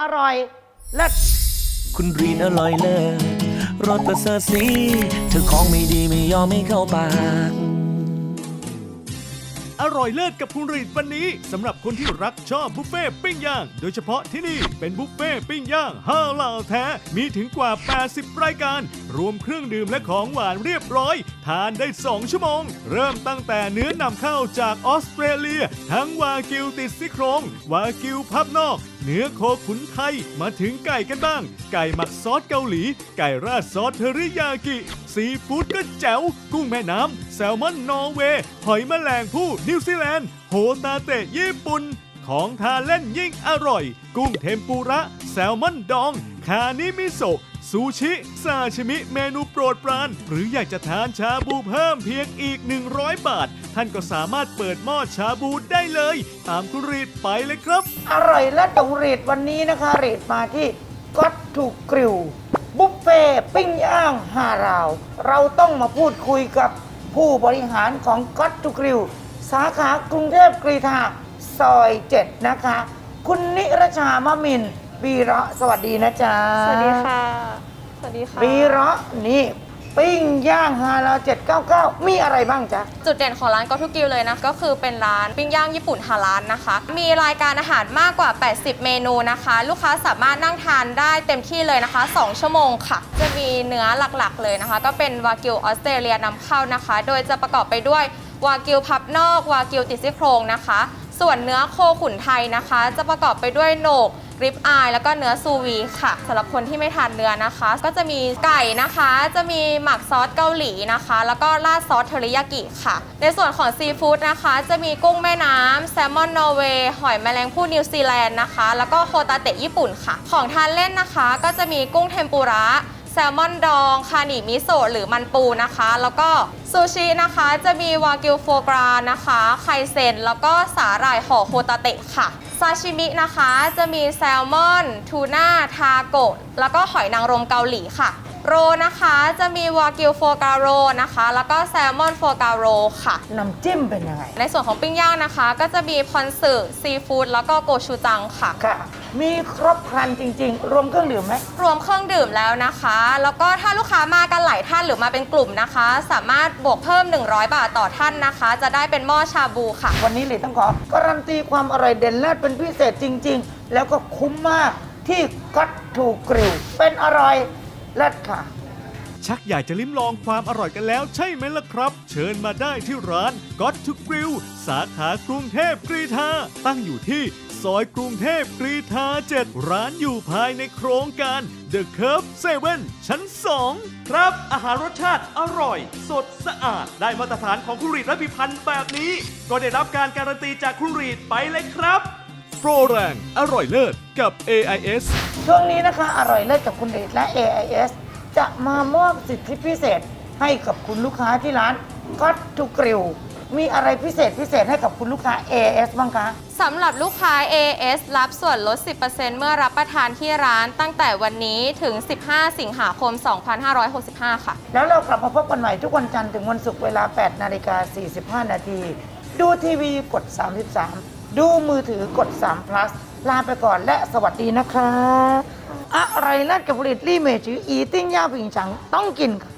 อร่อยเลิศคุณรีนอร่อยเลิศรสประเสริฐสีเธอของไม่ดีไม่ยอมไม่เข้าปาก อร่อยเลิศกับคุณรีดวันนี้สำหรับคนที่รักชอบบุฟเฟ่ปิ้งย่าง โดยเฉพาะที่นี่เป็นบุฟเฟ่ปิ้งย่างห้าเหล่าแท้ มีถึงกว่า 80 รายการ รวมเครื่องดื่มและของหวานเรียบร้อย ทานได้ 2 ชั่วโมง เริ่มตั้งแต่เนื้อนำเข้าจากออสเตรเลีย ทั้งวากิวติดซี่โครงวากิวพับนอก เนื้อโคขุนไทยมาถึงไก่กันบ้าง ไก่หมักซอสเกาหลี ไก่ราดซอสเทอริยากิ ซีฟู้ดก็แจ๋ว กุ้งแม่น้ำ แซลมอนนอร์เวย์ หอยแมลงผู้นิวซีแลนด์ โฮตาเตะญี่ปุ่น ของทานเล่นยิ่งอร่อย กุ้งเทมปุระ แซลมอนดอง คานิมิโซะ ซูชิ ซาชิมิ เมนูโปรดปราน หรืออยากจะทานชาบูเพิ่มเพียงอีก 100 บาท ท่านก็สามารถเปิดหม้อชาบูได้เลย ตามคุณรีดไปเลยครับ อร่อยเลิศของเรดวันนี้นะคะเรดมาที่ก็ตถูกกริวบุฟเฟ่ปิ้งย่างฮาราว เราต้องมาพูดคุยกับผู้บริหารของก็ตถูกกริวสาขากรุงเทพกรีฑาซอย 7 นะคะ คุณนิรชามะมิน วีระสวัสดีนะจ๊ะสวัสดีค่ะ สวัสดีค่ะ วีระนี่ปิ้งย่างฮาราว799 มีอะไรบ้างจ๊ะ จุดเด่นของร้านก็ทุกิวเลยนะ ก็คือเป็นร้านปิ้งย่างญี่ปุ่นฮาลาลนะคะ มีรายการอาหารมากกว่า 80 เมนูนะคะ ลูกค้าสามารถนั่งทานได้เต็มที่เลยนะคะ 2 ชั่วโมงค่ะ จะมีเนื้อหลักๆ เลยนะคะ ก็เป็นวากิวออสเตรเลียนำเข้านะคะ โดยจะประกอบไปด้วยวากิวพับนอก วากิวติดซี่โครงนะคะ ส่วนเนื้อโคขุนไทยนะคะ จะประกอบไปด้วยโหนก ริบอายแล้วก็เนื้อซูวีค่ะสำหรับคนที่ไม่ทานเนื้อนะคะ ก็จะมีไก่นะคะ จะมีหมักซอสเกาหลีนะคะ แล้วก็ราดซอสเทอริยากิค่ะ ในส่วนของซีฟู้ดนะคะ จะมีกุ้งแม่น้ำแซลมอนนอร์เวย์หอยแมลงภู่นิวซีแลนด์นะคะ แล้วก็โคตาเตะญี่ปุ่นค่ะ ของทานเล่นนะคะ ก็จะมีกุ้งเทมปุระ แซลมอนดองคานิมิโซะหรือมันปูนะคะ แล้วก็ซูชินะคะจะมีวากิวโฟกรานะคะ ไคเซนแล้วก็สาหร่ายห่อโคตาเตะค่ะซาชิมินะคะจะมีแซลมอน ทูน่า ทาโกะแล้วก็หอยนางรมเกาหลีค่ะ โรนะคะจะมีวากิวโฟกาโรนะคะ แล้วก็แซลมอนโฟกาโรค่ะ น้ำจิ้มเป็นยังไง ในส่วนของปิ้งย่างนะคะ ก็จะมีพอนสึซีฟู้ดแล้วก็โกชูจังค่ะ ค่ะ มีครบครันจริง ๆ รวมเครื่องดื่มไหม รวมเครื่องดื่มแล้วนะคะ แล้วก็ถ้าลูกค้ามากันหลายท่านหรือมาเป็นกลุ่มนะคะ สามารถบวกเพิ่ม 100 บาทต่อท่านนะคะ จะได้เป็นหม้อชาบูค่ะ วันนี้เลยต้องขอการันตีความอร่อยเด่นเลิศเป็นพิเศษจริง ๆ แล้วก็คุ้มมากที่ก็ตถูกกริวเป็นอร่อย เลิศค่ะ ชักอยากจะลิ้มลองความอร่อยกันแล้วใช่ไหมล่ะครับ เชิญมาได้ที่ร้าน Got to Grill สาขากรุงเทพกรีฑาตั้งอยู่ที่ซอยกรุงเทพกรีฑา7 ร้านอยู่ภายในโครงการ The Curve 7 ชั้น 2 ครับ อาหารรสชาติอร่อย สดสะอาด ได้มาตรฐานของคุณรีดและพิพันธ์แบบนี้ ก็ได้รับการการันตีจากคุณรีดไปเลยครับ โปรแรง อร่อยเลิศกับ AIS ช่วงนี้นะคะ อร่อยเลิศกับคุณเดชและ AIS จะมามอบสิทธิพิเศษให้กับคุณลูกค้าที่ร้านก็ตถูกกริวมีอะไรพิเศษพิเศษให้กับคุณลูกค้า AIS บ้างคะสำหรับลูกค้า AS รับส่วนลด 10%เมื่อรับประทานที่ร้านตั้งแต่วันนี้ถึง 15 สิงหาคม 2565 ค่ะ แล้วเรากลับมาพบกันใหม่ทุกวันจันทร์ถึงวันศุกร์เวลา 8 นาฬิกา 45 นาที ดูทีวีกด 33 ดูมือถือกด3 plus ลาไปก่อนและสวัสดีนะคะ อะไรเลิศกับผลิตรี่เมจืออีติ้งย่าผิงฉังต้องกินค่ะ